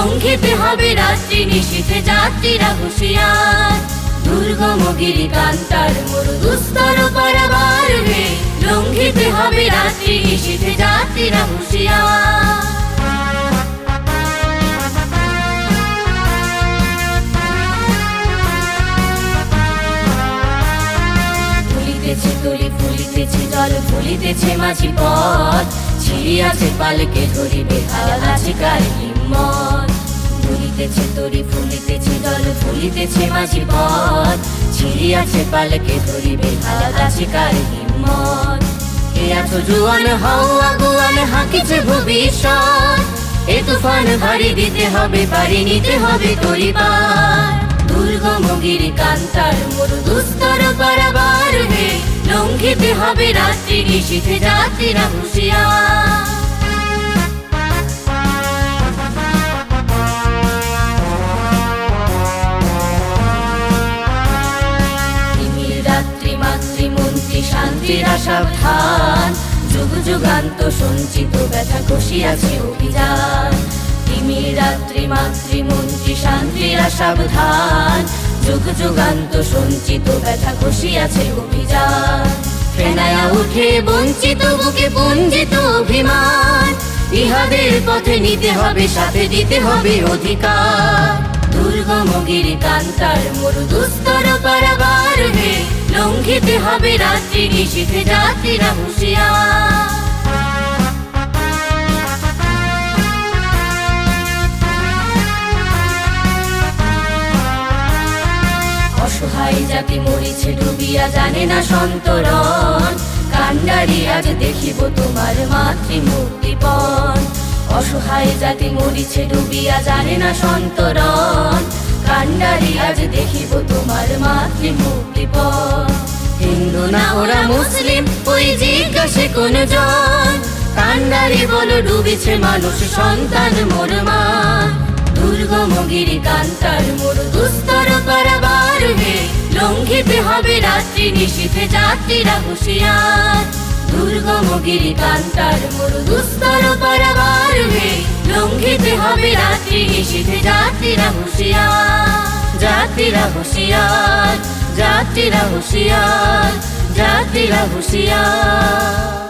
লঙ্ঘিতে হবে রাত্রি, নিশীথে যাত্রীরা হুঁশিয়ার। দুর্গম গিরি কান্তার মরু দুস্তর পারাবার হে। লঙ্ঘিতে হবে রাত্রি, নিশীথে যাত্রীরা হুঁশিয়ার। তরি, ফুলিতেছে জল, ফুলিতেছে মাঝি পথ। ছিড়িয়াছে পালকে ধরিবে হাল আছে কার হিম্মত। ফুলিতেছে, তরি ফুলিতেছে, জল ফুলিতেছে মাঝি পথ। ছিড়িয়াছে পালকে ধরিবে আছে কার হিম্মত। এ আছো জুয়ান, হও আগুয়ান, হাকিছে ভবিষ্যৎ। এ তুফান ভারী দিতে হবে, পারি নিতে হবে তরিবার দুর্গম গিরি কান্তার মরু দুস্তর পারাবার হে, লঙ্ঘিতে হবে রাত্রি নিশীথে যাত্রীরা হুঁশিয়ার। সাবধান। যুগ যুগান্ত সঞ্চিত ব্যথা কষিয়াছে অভিযান। তিমির রাত্রি মাতৃমন্ত্রী শান্তির সাবধান। যুগ যুগান্ত সঞ্চিত ব্যথা কষিয়াছে অভিযান। ফেনায়া উঠে বঞ্চিত বুকে পুঞ্জিত অভিমান। ইহাদের পথে নিতে হবে, সাথে দিতে হবে অধিকার। দুর্গম গিরি কান্তার মরু দুস্তর পারাবার রাত্রি নিশীথে যাত্রীরা হুঁশিয়ার। অসহায় জাতি মরিছে, ডুবিয়া জানে না সন্তরণ। কান্ডারি আজ দেখিব তোমার মাতৃমূর্তিপণ অসহায় জাতি মরিছে, ডুবিয়া জানে না সন্তরণ। কান্ডারি আজ দেখিব তোমার মাতৃমূর্তিপণ হিন্দু না ওরা মুসলিম, ওই জিজ্ঞাসে কোন জন? কান্ডারি বল, ডুবেছে মানুষ, সন্তান মোর মা। দুর্গম গিরি কান্তার মোর দুস্তর পারাবার হে। লঙ্ঘিতে হবে রাত্রি নিশীথে যাত্রীরা হুঁশিয়ার। দুর্গম গিরি কান্তার মোর দুস্তর পারাবার হে। লঙ্ঘিতে হবে রাত্রি নিশীথে যাত্রীরা হুঁশিয়ার। যাত্রীরা হুঁশিয়ার। যাত্রীরা হুঁশিয়ার যাত্রীরা হুঁশিয়ার।